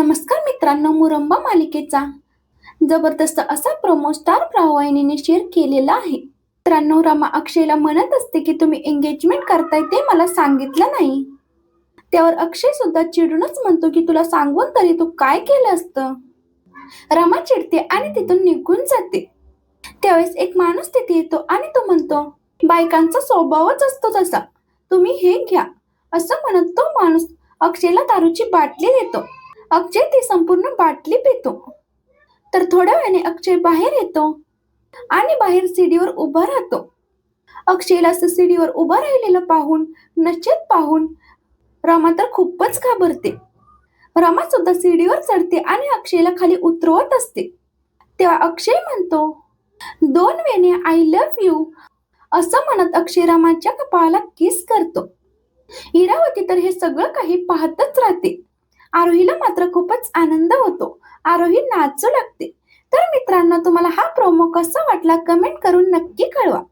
नमस्कार मित्रांनो मुरंबा मालिकेचा जबरदस्त असा प्रोमो स्टार प्रवाहिनीने शेअर केलेला आहे. मित्रांनो रमा अक्षयला म्हणत असते की तुम्ही एंगेजमेंट करताय ते मला सांगितलं नाही. त्यावर अक्षय सुद्धा चिडूनच म्हणतो की तुला सांगून तरी तू काय केलं असतं? रमा चिडते आणि तिथून निघून जाते. त्यावेळेस एक माणूस तिथे येतो आणि तो म्हणतो बायकांचा स्वभावच असतो तसा. तुम्ही हे घ्या. असं म्हणत तो माणूस अक्षयला दारूची बाटली देतो. अक्षय ती संपूर्ण बाटली पितो. तर थोड्या वेळाने अक्षय बाहेर येतो आणि बाहेर सीडीवर उभा राहतो. अक्षयला असं सीडीवर उभं राहिलेलं पाहून नचेत पाहून रमा तर खूपच घाबरते. रमा सुद्धा सीडीवर चढते आणि अक्षयला खाली उतरवत असते. तेव्हा अक्षय म्हणतो दोन वेने आय लव्ह यू असं म्हणत अक्षय रामाच्या कपाळाला किस करतो. इरावती तर हे सगळं काही पाहतच राहते. आरोहीला मात्र खूपच आनंद होतो. आरोही नाचू लागते. तर मित्रांनो तुम्हाला हा प्रोमो कसा वाटला कमेंट करून नक्की कळवा.